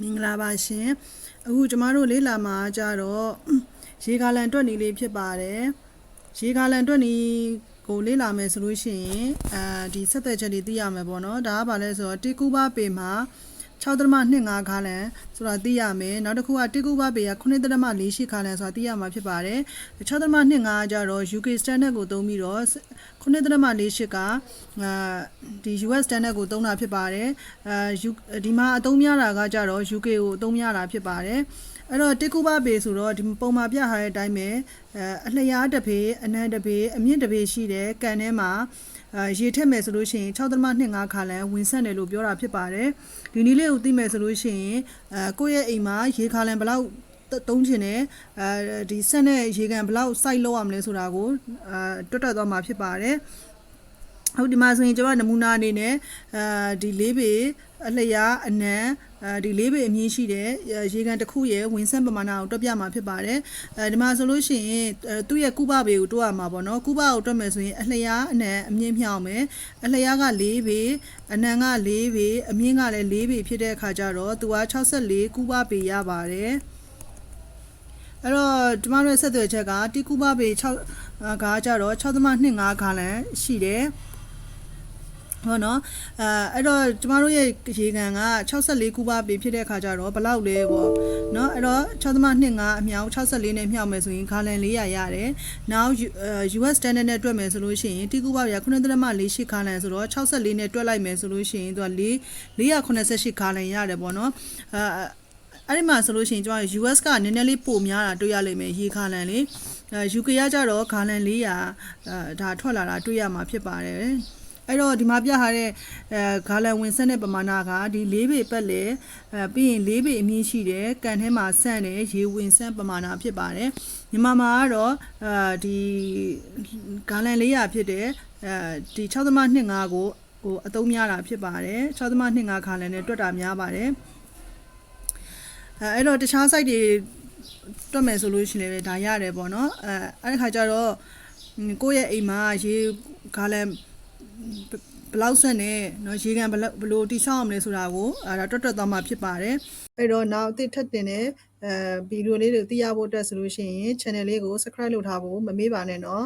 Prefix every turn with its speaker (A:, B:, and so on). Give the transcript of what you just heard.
A: မင်္ဂလာပါရှင်အခုကျမတို့လေးလာမှာကြတော့ရေကားလန်တွက်နေလေးဖြစ်ပါတယ်ရေကားလန်တွက်နေကိုလေးလာမယ်ဆိုလို့ရှိရင်အဲဒီဆက်သက်ချက်တွေသိရမယ်ပေါ့နော်ဒါကဘာလဲဆိုတော့တိကူပါပေမှာ 6.25ခါလန်ဆိုတာသိရမယ်နောက်တစ်ခုကတိကူပါပေက9.48ခါလန်ဆိုတာသိရမှာဖြစ်ပါတယ်6.25ကျတော့ UK standard ကိုသုံးပြီးတော့9.48ကအာဒီ US standard ကိုသုံးတာဖြစ်ပါတယ်အာဒီမှာအသုံးများတာကကြတော့ UK ကိုအသုံးများတာဖြစ်ပါတယ်အဲ့တော့တစ်ကူပါပေဆိုတော့ဒီပုံမှာပြထားတဲ့အတိုင်းပဲအဲအလျားတစ်ပေအနံတစ်ပေအမြင့်တစ်ပေရှိတဲ့ကန်ထဲမှာအဲ ရေထက်မယ်ဆိုလို့ရှိရင်6.25ခါလန်ဝင်ဆက်တယ်လို့ပြောတာဖြစ်ပါတယ်ဒီနည်းလေးကိုသိမယ်ဆိုလို့ရှိရင်အဲကိုယ့်ရဲ့အိမ်မှာရေခါလန်ဘယ်လောက်တုံးချင်တယ်အဲဒီဆက်နဲ့ရေကန်ဘယ်လောက်စိုက်လောက်ရမလဲဆိုတာကိုအာတွတ်တွတ်သွားမှာဖြစ်ပါတယ်ဟုတ်ဒီမှာဆိုရင်ကျွန်တော်နမူနာအနေနဲ့အဲဒီလေးပေအလျားအနံ အဲဒီလေးပေအမြင့်ရှိတဲ့ရေကန်တစ်ခုရဲ့ဝင်ဆက်ပမာဏကိုတွက်ပြမှာဖြစ်ပါတယ်အဲဒီမှာဆိုလို့ရှိရင်သူ့ရဲ့ကုပပေကိုတွက်ရမှာပေါ့နော်ကုပကိုတွက်မယ်ဆိုရင်အလျားအနံအမြင့်မြောက်မယ်အလျားက၄ပေအနံက၄ပေအမြင့်ကလည်း၄ပေဖြစ်တဲ့အခါကျတော့သူက64ကုပပေရပါတယ်အဲ့တော့ကျမတို့ဆက်သွယ်ချက်ကတိကုပပေ6ကကြတော့6.25ခါလန်ရှိတယ် ဟောနော်အဲအဲ့တော့ကျမတို့ရဲ့ရေကန်က64ကူပါပေဖြစ်တဲ့အခါကျတော့ဘယ်လောက်လဲပေါ့နော်အဲ့တော့6.25အမြောက်64နဲ့မြောက်မယ်ဆိုရင်ဂါလန်400ရတယ်။ Now US standard နဲ့တွက်မယ်ဆိုလို့ရှိရင်တီကူပါရ9.48ဂါလန်ဆိုတော့64နဲ့တွက်လိုက်မယ်ဆိုလို့ရှိရင်သူက4 488ဂါလန်ရတယ်ပေါ့နော်။အဲအဲ့ဒီမှာဆိုလို့ရှိရင်ကျွန်တော် US ကနည်းနည်းလေးပိုများတာတွေ့ရလိမ့်မယ်ရေခါလန်လေးအဲ UK ကကြတော့ဂါလန်400အဲဒါထွက်လာတာတွေ့ရမှာဖြစ်ပါတယ် အဲ့တော့ဒီမှာပြထားတဲ့အဲဂါလန်ဝင်ဆက်တဲ့ပမာဏကဒီ၄ပေပတ်လေအဲပြီးရင်၄ပေအမြင့်ရှိတဲ့ကန်ထဲမှာဆန့်တဲ့ရေဝင်ဆက်ပမာဏဖြစ်ပါတယ်မြန်မာမှာကတော့အဲဒီဂါလန်400ဖြစ်တဲ့အဲဒီ6.25ကိုဟိုအသုံးများတာဖြစ်ပါတယ်6.25ခါလန်နဲ့တွက်တာများပါတယ်အဲအဲ့တော့တခြား site တွေတွက်မယ်ဆိုလို့ရှိရင်လည်းဒါရတယ်ပေါ့နော်အဲအဲ့ဒီခါကျတော့ကိုယ့်ရဲ့အိမ်မှာရေဂါလန် ဘလောက်ဆက်နဲ့เนาะရေကန်ဘလောက်ဘလို့တိဆောက်အောင်လဲဆိုတာကိုအဲဒါတွတ်တွတ်သွားမှာဖြစ်ပါတယ်အဲ့တော့နောက်အသစ်ထပ်တင်တဲ့အဲဗီဒီယိုလေးတွေသိရဖို့အတွက်ဆိုလို့ရှိရင် channel လေးကို subscribe လုပ်ထားဖို့မမေ့ပါနဲ့เนาะ